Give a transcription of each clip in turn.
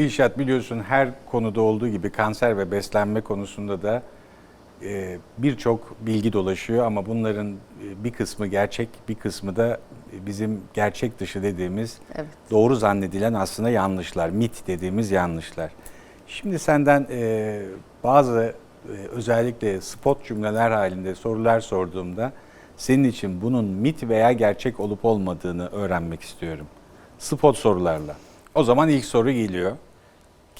Dilşat biliyorsun her konuda olduğu gibi kanser ve beslenme konusunda da e, birçok bilgi dolaşıyor ama bunların e, bir kısmı gerçek, bir kısmı da bizim gerçek dışı dediğimiz Evet. doğru zannedilen aslında yanlışlar, mit dediğimiz yanlışlar. Şimdi senden e, bazı e, özellikle spot cümleler halinde sorular sorduğumda senin için bunun mit veya gerçek olup olmadığını öğrenmek istiyorum. Spot sorularla. O zaman ilk soru geliyor.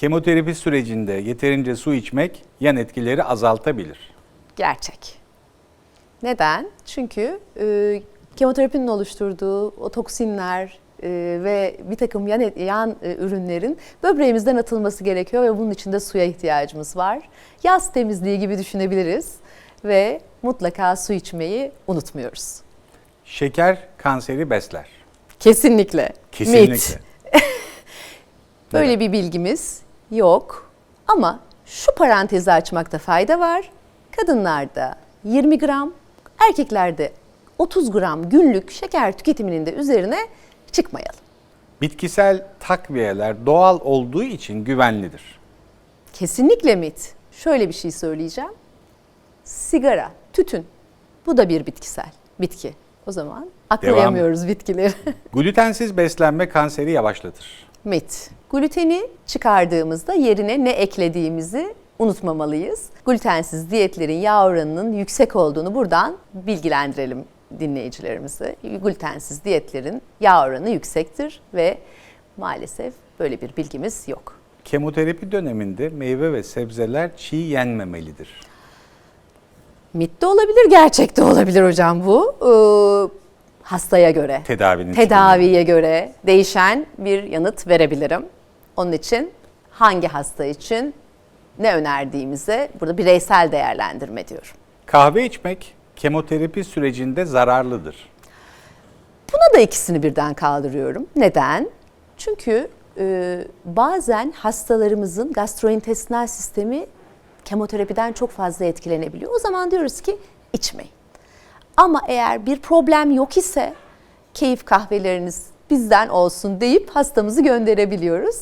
Kemoterapi sürecinde yeterince su içmek yan etkileri azaltabilir. Gerçek. Neden? Çünkü e, kemoterapinin oluşturduğu o toksinler e, ve bir takım yan, yan e, ürünlerin böbreğimizden atılması gerekiyor ve bunun için de suya ihtiyacımız var. Yaz temizliği gibi düşünebiliriz ve mutlaka su içmeyi unutmuyoruz. Şeker kanseri besler. Kesinlikle. Kesinlikle. Böyle bir bilgimiz yok. Ama şu parantezi açmakta fayda var. Kadınlarda 20 gram, erkeklerde 30 gram günlük şeker tüketiminin de üzerine çıkmayalım. Bitkisel takviyeler doğal olduğu için güvenlidir. Kesinlikle mit. Şöyle bir şey söyleyeceğim. Sigara, tütün bu da bir bitkisel bitki. O zaman aklayamıyoruz bitkileri. Glutensiz beslenme kanseri yavaşlatır. Mit. Gluteni çıkardığımızda yerine ne eklediğimizi unutmamalıyız. Glutensiz diyetlerin yağ oranının yüksek olduğunu buradan bilgilendirelim dinleyicilerimizi. Glutensiz diyetlerin yağ oranı yüksektir ve maalesef böyle bir bilgimiz yok. Kemoterapi döneminde meyve ve sebzeler çiğ yenmemelidir. Mit de olabilir, gerçek de olabilir hocam bu. Ee, hastaya göre. Tedavinin tedaviye göre değişen bir yanıt verebilirim. Onun için hangi hasta için ne önerdiğimize burada bireysel değerlendirme diyorum. Kahve içmek kemoterapi sürecinde zararlıdır. Buna da ikisini birden kaldırıyorum. Neden? Çünkü e, bazen hastalarımızın gastrointestinal sistemi kemoterapiden çok fazla etkilenebiliyor. O zaman diyoruz ki içmeyin. Ama eğer bir problem yok ise keyif kahveleriniz bizden olsun deyip hastamızı gönderebiliyoruz.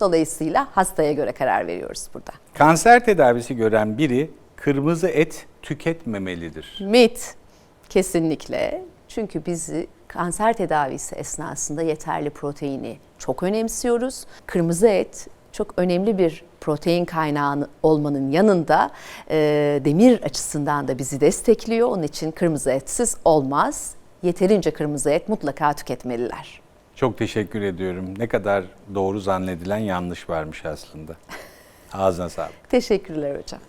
Dolayısıyla hastaya göre karar veriyoruz burada. Kanser tedavisi gören biri kırmızı et tüketmemelidir. Mit kesinlikle. Çünkü bizi kanser tedavisi esnasında yeterli proteini çok önemsiyoruz. Kırmızı et çok önemli bir protein kaynağı olmanın yanında e, demir açısından da bizi destekliyor. Onun için kırmızı etsiz olmaz. Yeterince kırmızı et mutlaka tüketmeliler. Çok teşekkür ediyorum. Ne kadar doğru zannedilen yanlış varmış aslında. Ağzına sağlık. Teşekkürler hocam.